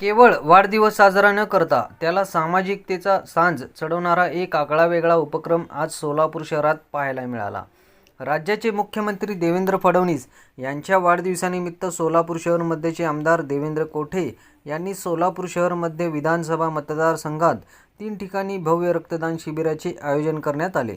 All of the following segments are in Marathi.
केवळ वाढदिवस साजरा न करता त्याला सामाजिकतेचा सांज चढवणारा एक आगळावेगळा उपक्रम आज सोलापूर शहरात पाहायला मिळाला. राज्याचे मुख्यमंत्री देवेंद्र फडणवीस यांच्या वाढदिवसानिमित्त सोलापूर शहरमध्येचे आमदार देवेंद्र कोठे यांनी सोलापूर शहरमध्ये विधानसभा मतदारसंघात तीन ठिकाणी भव्य रक्तदान शिबिराचे आयोजन करण्यात आले.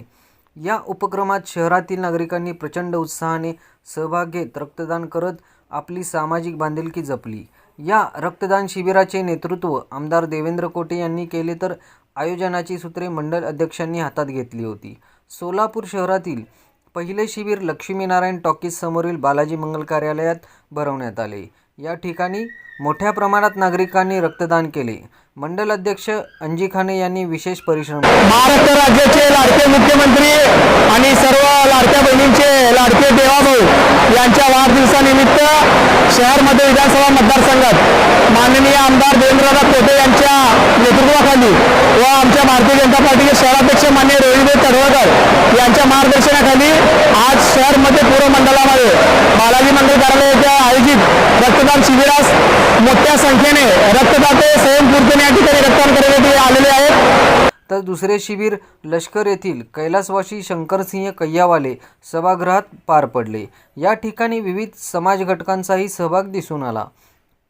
या उपक्रमात शहरातील नागरिकांनी प्रचंड उत्साहाने सहभाग घेत रक्तदान करत आपली सामाजिक बांधिलकी जपली. या रक्तदान शिबिराचे नेतृत्व आमदार देवेंद्र कोटे यांनी केले तर आयोजनाची सूत्रे मंडल अध्यक्षांनी हातात घेतली होती. सोलापूर शहरातील पहिले शिबिर लक्ष्मीनारायण टॉकीज समोरील बालाजी मंगल कार्यालयात भरवण्यात आले. या ठिकाणी मोठ्या प्रमाणात नागरिकांनी रक्तदान केले. मंडल अध्यक्ष अंजी खाने यांनी विशेष परिश्रम केले. महाराष्ट्र राज्याचे लाडके मुख्यमंत्री आणि सर्व लाडक्या बहिणींचे लाडके देवाभाऊ यांच्या वाढदिवसानिमित्त शहरमध्ये माननीय आमदार देवेंद्रनाथ कोटे यांच्या नेतृत्वाखाली व आमच्या भारतीय जनता पार्टीचे शहराध्यक्ष मान्य रोहितभाई तडवळकर यांच्या मार्गदर्शनाखाली आज शहरमध्ये पूर्व मंडळामध्ये बालाजी मंडळ कार्यालय येथे आयोजित रक्तदान शिबिरास मोठ्या संख्येने रक्तदाते स्वयंपूर्तीने या ठिकाणी रक्तदान करण्यासाठी आलेले आहेत. तर दुसरे शिबिर लष्कर येथील कैलासवासी शंकरसिंह कैयावाले सभागृहात पार पडले. या ठिकाणी विविध समाज घटकांचाही सहभाग दिसून आला.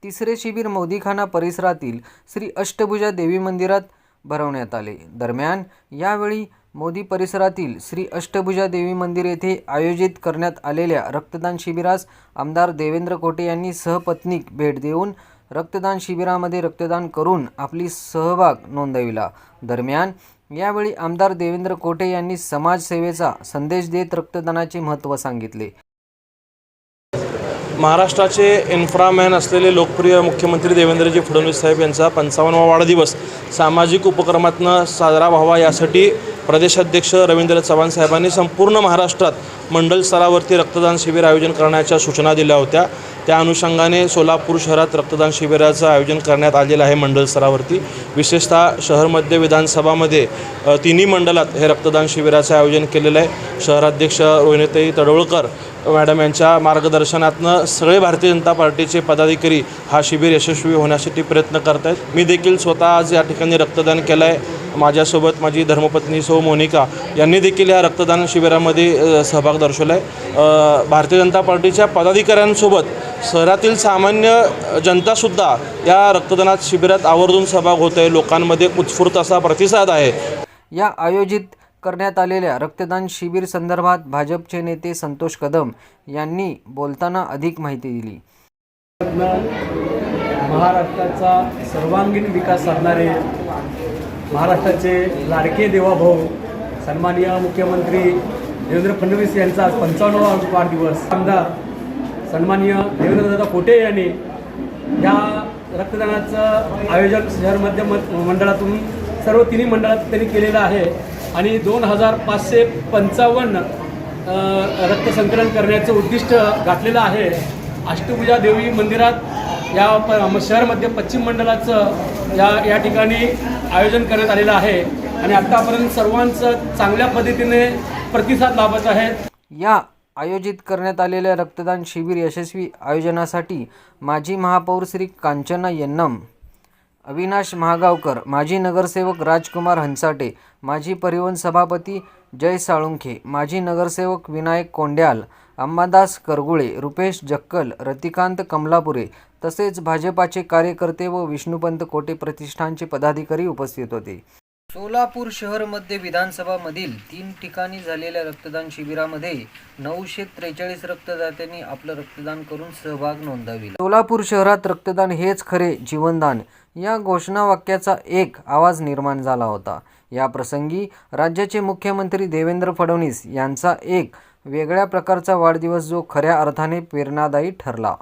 तिसरे शिबिर मोदीखाना परिसरातील श्री अष्टभुजा देवी मंदिरात भरवण्यात आले. दरम्यान यावेळी मोदी परिसरातील श्री अष्टभुजा देवी मंदिर येथे आयोजित करण्यात आलेल्या रक्तदान शिबिरास आमदार देवेंद्र कोटे यांनी सहपत्नीक भेट देऊन रक्तदान शिबिरामध्ये रक्तदान करून आपली सहभाग नोंदविला. दरम्यान यावेळी आमदार देवेंद्र कोटे यांनी समाजसेवेचा संदेश देत रक्तदानाचे महत्त्व सांगितले. महाराष्ट्राचे इन्फ्रामॅन असलेले लोकप्रिय मुख्यमंत्री देवेंद्रजी फडणवीस साहेब यांचा पंचावन्नवा वाढदिवस सामाजिक उपक्रमातनं साजरा व्हावा यासाठी प्रदेशाध्यक्ष रवींद्र चव्हाण साहेबांनी संपूर्ण महाराष्ट्रात मंडल स्तरावरती रक्तदान शिबिर आयोजन करण्याच्या सूचना दिल्या होत्या. त्या अनुषंगाने सोलापूर शहरात रक्तदान शिबिराचं आयोजन करण्यात आलेलं आहे मंडल स्तरावरती. विशेषतः शहर मध्य विधानसभामध्ये तिन्ही मंडलात हे रक्तदान शिबिराचं आयोजन केलेलं आहे. शहराध्यक्ष रोहिणीताई तडवळकर मॅडम यांच्या मार्गदर्शनातनं सगळे भारतीय जनता पार्टीचे पदाधिकारी हा शिबिर यशस्वी होण्यासाठी प्रयत्न करत आहेत मी देखील स्वतः आज या ठिकाणी रक्तदान केलं आहे माझ्यासोबत माझी धर्मपत्नी सौ मोनिका यांनी देखील या रक्तदान शिबिरामध्ये सहभाग दर्शवला आहे भारतीय जनता पार्टीच्या पदाधिकाऱ्यांसोबत शहरातील सामान्य जनतासुद्धा या रक्तदानात शिबिरात आवर्जून सहभाग होत आहे लोकांमध्ये उत्स्फूर्त असा प्रतिसाद आहे. या आयोजित करण्यात आलेल्या रक्तदान शिबिर संदर्भात भाजपचे नेते संतोष कदम यांनी बोलताना अधिक माहिती दिली. महाराष्ट्राचा सर्वांगीण विकास साधणारे महाराष्ट्राचे लाडके देवाभाऊ सन्माननीय मुख्यमंत्री देवेंद्र फडणवीस यांचा आज पंचावन्नवा वाढदिवस. आमदार सन्माननीय देवेंद्रदादा कोटे यांनी या रक्तदानाचं आयोजन शहर मध्य मंडळातून सर्व तिन्ही मंडळात त्यांनी केलेलं आहे. आणि दोन हजार पाचशे पंचावन्न रक्तसंकलन करण्याचं उद्दिष्ट घातलेलं आहे. अष्टभुजा देवी मंदिरात या प शहरमध्ये पश्चिम मंडळाचं या या ठिकाणी आयोजन करण्यात आलेलं आहे. आणि आत्तापर्यंत सर्वांचं चांगल्या पद्धतीने प्रतिसाद लाभत आहे या आयोजित करण्यात आलेल्या रक्तदान शिबिर यशस्वी आयोजनासाठी माजी महापौर श्री कांचना यन्नम अविनाश महागावकर माजी नगरसेवक राजकुमार हंसाटे माजी परिवहन सभापती जय साळुंखे माजी नगरसेवक विनायक कोंड्याल अंबादास करगुळे रुपेश जक्कल रतिकांत कमलापुरे तसेच भाजपाचे कार्यकर्ते व विष्णुपंत कोटे प्रतिष्ठानचे पदाधिकारी उपस्थित होते. सोलापूर शहरमध्ये विधानसभामधील तीन ठिकाणी झालेल्या रक्तदान शिबिरामध्ये नऊशे त्रेचाळीस रक्तदात्यांनी आपलं रक्तदान करून सहभाग नोंदविला. सोलापूर शहरात रक्तदान हेच खरे जीवनदान. या घोषणावाक्याचा एक आवाज निर्माण झाला होता. या प्रसंगी राज्याचे मुख्यमंत्री देवेंद्र फडणवीस यांचा एक वेगळ्या प्रकारचा वाढदिवस जो खऱ्या अर्थाने प्रेरणादायी ठरला.